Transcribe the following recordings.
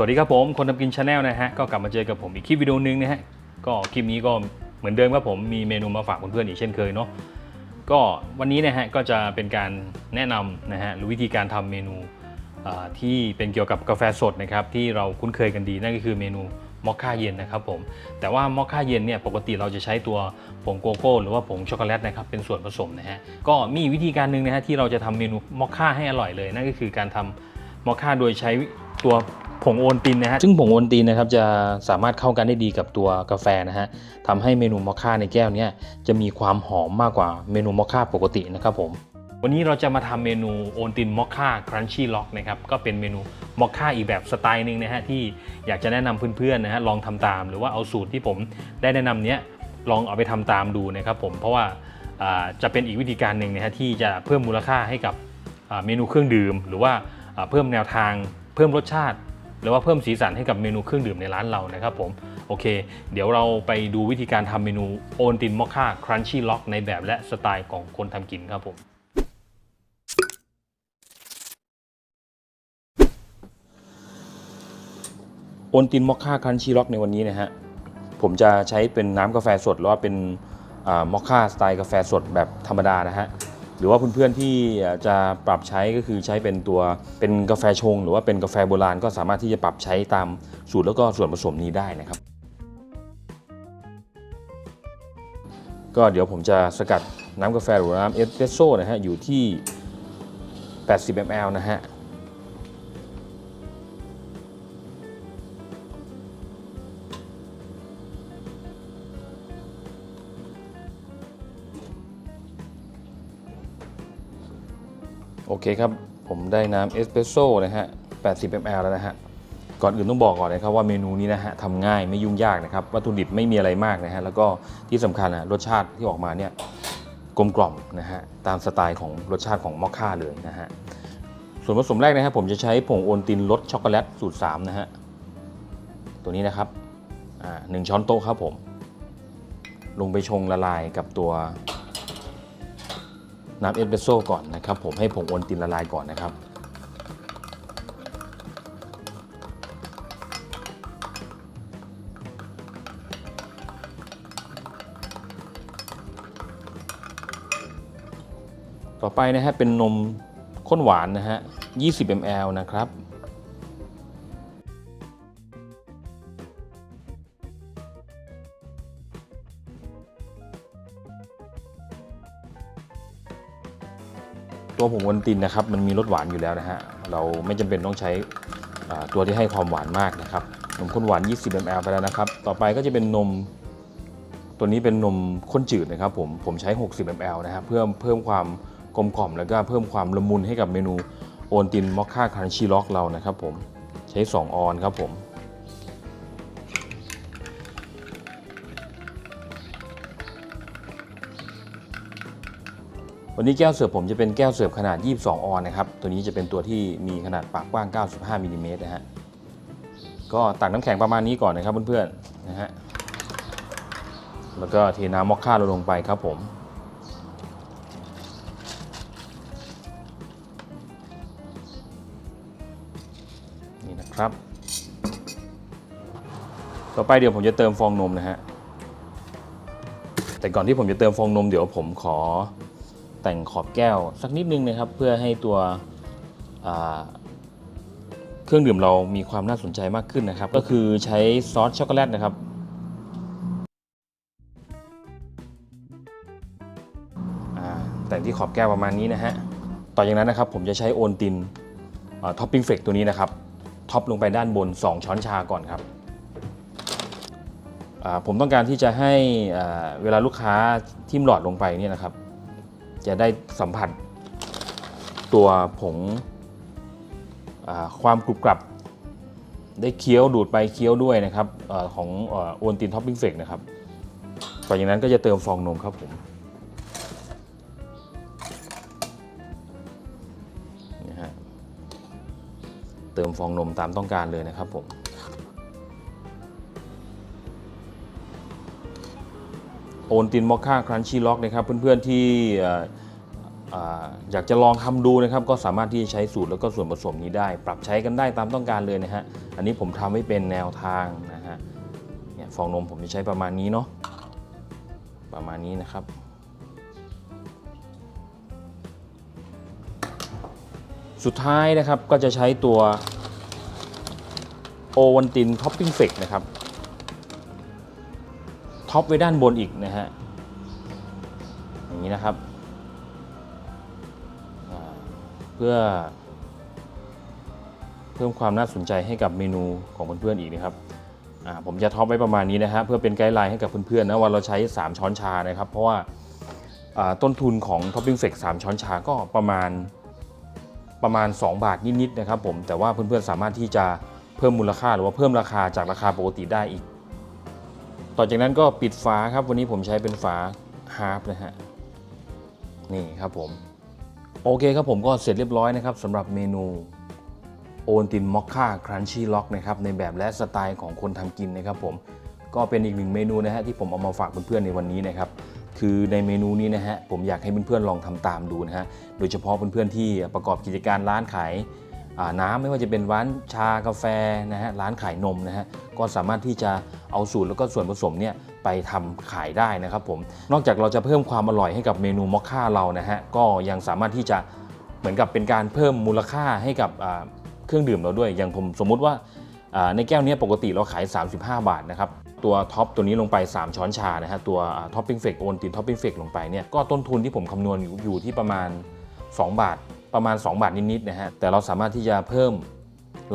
สวัสดีครับผม คนทำกินชาแนลนะฮะ ก็กลับมาเจอกับผมอีกคลิปวิดีโอนึงนะฮะ ก็คลิปนี้ก็เหมือนเดิมครับผม มีเมนูมาฝากเพื่อนๆอีกเช่นเคยเนาะ ก็วันนี้นะฮะ ก็จะเป็นการแนะนำนะฮะหรือวิธีการทำเมนูที่เป็นเกี่ยวกับกาแฟสดนะครับที่เราคุ้นเคยกันดีนั่นก็คือเมนูมอคค่าเย็นนะครับผม แต่ว่ามอคค่าเย็นเนี่ยปกติเราจะใช้ตัวผงโกโก้หรือว่าผงช็อกโกแลตนะครับเป็นส่วนผสมนะฮะ ก็มีวิธีการหนึ่งนะฮะที่เราจะทำเมนูมอคค่าให้อร่อยเลยนั่นก็คือการทำมอคค่าโดยใช้ตัว งโอนตินนะฮะซึ่งผงโอนตินนะครับจะสามารถเข้ากันได้ดีกับตัวกาแฟนะฮะทำให้เมนูมอคค่าในแก้วเนี้ยจะมีความหอมมากกว่าเมนูมอคค่าปกตินะครับผมวันนี้เราจะมาทำเมนูโอนตินมอคค่าครันชี่ล็อกนะครับก็เป็นเมนูมอคค่าอีกแบบสไตล์หนึ่งนะฮะที่อยากจะแนะนำเพื่อนๆนะฮะลองทำตาม หรือว่าเอาสูตรที่ผมได้แนะนำเนี้ยลองเอาไปทำตามดูนะครับผมเพราะว่าอ่าจะเป็นอีกวิธีการหนึ่งนะฮะที่จะเพิ่มมูลค่าให้กับอ่าเมนูเครื่องดื่ม หรือว่าอ่าเพิ่มแนวทาง เพิ่มรสชาติ หรือว่าเพิ่มสีสันให้กับเมนูเครื่องดื่มในร้านเรานะครับผมโอเค เดี๋ยวเราไปดูวิธีการทำเมนูโอนตินมอคค่าครันชี่ล็อกในแบบและสไตล์ของคนทำกินครับผมโอนตินมอคค่าครันชี่ล็อกในวันนี้นะฮะ ผมจะใช้เป็นน้ำกาแฟสดหรือว่าเป็นมอคค่าสไตล์กาแฟสดแบบธรรมดานะฮะ หรือว่าเพื่อนๆที่จะปรับใช้ก็คือใช้เป็นตัวเป็นกาแฟชง หรือว่าเป็นกาแฟโบราณก็สามารถที่จะปรับใช้ตามสูตรแล้วก็ส่วนผสมนี้ได้นะครับ ก็เดี๋ยวผมจะสกัดน้ำกาแฟหรือน้ำเอสเปรสโซ่นะฮะอยู่ที่ 80 ml นะฮะ โอเคครับ ผมได้น้ำเอสเปรสโซ่นะฮะ 80 ml แล้วนะฮะ ก่อนอื่นต้องบอกก่อนนะครับว่าเมนูนี้นะฮะทำง่ายไม่ยุ่งยากนะครับ วัตถุดิบไม่มีอะไรมากนะฮะ แล้วก็ที่สำคัญนะรสชาติที่ออกมาเนี่ยกลมกล่อมนะฮะ ตามสไตล์ของรสชาติของมอคค่าเลยนะฮะ ส่วนผสมแรกนะครับผมจะใช้ผงโอนตินรสช็อกโกแลตสูตร 3 นะฮะ ตัวนี้นะครับหนึ่งช้อนโต๊ะครับผม ลงไปชงละลายกับตัว น้ำเอสเปรสโซ่ก่อนนะครับ ผมให้ผงโอนตินละลายก่อนนะครับ ต่อไปนะฮะเป็นนมข้นหวานนะฮะ 20 ml นะครับ ตัวผงวันตินนะครับมันมีรสหวานอยู่แล้วนะฮะเราไม่จำเป็นต้องใช้ตัวที่ให้ความหวานมากนะครับนมข้นหวาน 20 ml ไปแล้วนะครับ ต่อไปก็จะเป็นนม ตัวนี้เป็นนมข้นจืดนะครับผม ผมใช้ 60 ml นะครับเพื่อเพิ่มความกลมกล่อมแล้วก็เพิ่มความละมุนให้กับเมนูโอนตินมอคค่าครันชีล็อกเรานะครับผม ใช้ 2 ออนครับผม วันนี้แก้วเสิร์ฟผมจะเป็นแก้วเสิร์ฟขนาด 22 ออนนะครับ ตัวนี้จะเป็นตัวที่มีขนาดปากกว้าง 95มิลลิเมตรนะฮะ ก็ตักน้ำแข็งประมาณนี้ก่อนนะครับเพื่อนๆนะฮะ แล้วก็เทน้ำมอคค่าลงไปครับผมนี่นะครับ ต่อไปเดี๋ยวผมจะเติมฟองนมนะฮะ แต่ก่อนที่ผมจะเติมฟองนมเดี๋ยวผมขอ แต่งขอบแก้วสักนิดนึงนะครับ เพื่อให้ตัวเครื่องดื่มเรามีความน่าสนใจมากขึ้นนะครับ ก็คือใช้ซอสช็อกโกแลตนะครับ แต่งที่ขอบแก้วประมาณนี้นะฮะ ต่อจากนั้นนะครับผมจะใช้โอนตินท็อปปิ้งเฟกตัวนี้นะครับท็อปลงไปด้านบน 2 ช้อนชาก่อนครับผมต้องการที่จะให้เวลาลูกค้าทิ่มหลอดลงไปเนี่ยนะครับ จะได้สัมผัสตัวผงความกรุบกรับได้เคี้ยวดูดไปเคี้ยวด้วยนะครับอของโอนตินท็อปปิ้งเฟกนะครับต่อจากนั้นก็จะเติมฟองนมครับผมนะฮะเติมฟองนมตามต้องการเลยนะครับผม โอนตินมอคค่าครันชี่ล็อกนะครับเพื่อนๆที่อ่ออาอยากจะลองทำดูนะครับก็สามารถที่จะใช้สูตรแล้วก็ส่วนผสมนี้ได้ ปรับใช้กันได้ตามต้องการเลยนะฮะอันนี้ผมทำให้เป็นแนวทางนะฮะเนี่ยฟองนมผมจะใช้ประมาณนี้เนาะประมาณนี้นะครับสุดท้ายนะครับก็จะใช้ตัวโอวันตินท็อปปิ้งเฟกนะครับ ท็อปไว้ด้านบนอีกนะฮะอย่างนี้นะครับ เพื่อ เพิ่มความน่าสนใจให้กับเมนูของเพื่อนๆอีกนะครับผมจะท็อปไว้ประมาณนี้นะฮะเพื่อเป็นไกด์ไลน์ให้กับเพื่อนๆนะว่าเราใช้ 3 ช้อนชานะครับ เพราะว่าต้นทุนของท็อปปิ้งเฟก3ช้อนชาก็ประมาณประมาณ 2 บาทนิดๆนะครับผมแต่ว่าเพื่อนๆสามารถที่จะเพิ่มมูลค่าหรือว่าเพิ่มราคาจากราคาปกติได้อีก ต่อจากนั้นก็ปิดฝาครับ วันนี้ผมใช้เป็นฝาฮาร์ฟนะฮะ นี่ครับผม โอเคครับผมก็เสร็จเรียบร้อยนะครับสำหรับเมนูโอนตินมอคค่าครันชี่ล็อกนะครับในแบบและสไตล์ของคนทำกินนะครับผมก็เป็นอีกหนึ่งเมนูนะฮะที่ผมเอามาฝากเพื่อนๆในวันนี้นะครับคือในเมนูนี้นะฮะผมอยากให้เพื่อนๆลองทำตามดูนะฮะโดยเฉพาะเพื่อนๆที่ประกอบกิจการร้านขาย น้ำไม่ว่าจะเป็นร้านชากาแฟนะฮะร้านขายนมนะฮะก็สามารถที่จะเอาสูตรแล้วก็ส่วนผสมเนี่ยไปทำขายได้นะครับผมนอกจากเราจะเพิ่มความอร่อยให้กับเมนูมอคค่าเรานะฮะก็ยังสามารถที่จะเหมือนกับเป็นการเพิ่มมูลค่าให้กับเครื่องดื่มเราด้วย อย่างผมสมมุติว่าในแก้วนี้ปกติเราขาย 35 บาทนะครับตัวท็อปตัวนี้ลงไป 3 ช้อนชานะฮะตัวท็อปปิ้งเฟกโอนตินท็อปปิ้งเฟกลงไปเนี่ยก็ต้นทุนที่ผมคำนวณอยู่อยู่ที่ประมาณ 2 บาท ประมาณ 2 บาทนิดๆนะฮะแต่เราสามารถที่จะเพิ่ม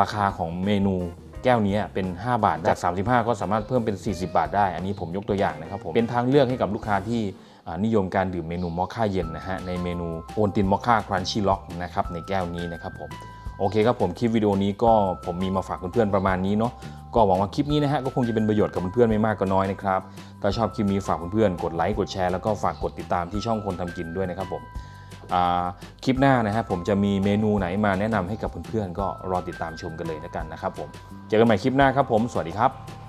ราคาของเมนูแก้วนี้เป็น 5 บาทจาก 35 ก็สามารถเพิ่มเป็น 40 บาทได้ อันนี้ผมยกตัวอย่างนะครับผมเป็นทางเลือกให้กับลูกค้าที่อ่านิยมการดื่มเมนูมอคค่าเย็นนะฮะในเมนูโอนตินมอคค่าครันชี่ล็อกนะครับในแก้วนี้นะครับผมโอเคครับผมคลิปวิดีโอนี้ก็ผมมีมาฝากเพื่อนๆประมาณนี้เนาะก็หวังว่าคลิปนี้นะฮะก็คงจะเป็นประโยชน์กับเพื่อนๆไม่มากก็น้อยนะครับถ้าชอบคลิปนี้ฝากเพื่อนๆกดไลค์กดแชร์แล้วก็ฝากกดติดตามที่ช่องคนทำกินด้วยนะครับผมอ่า คลิปหน้านะฮะผมจะมีเมนูไหนมาแนะนำให้กับเพื่อนๆก็รอติดตามชมกันเลยแล้วกันนะครับผมเจอกันใหม่คลิปหน้าครับผม สวัสดีครับ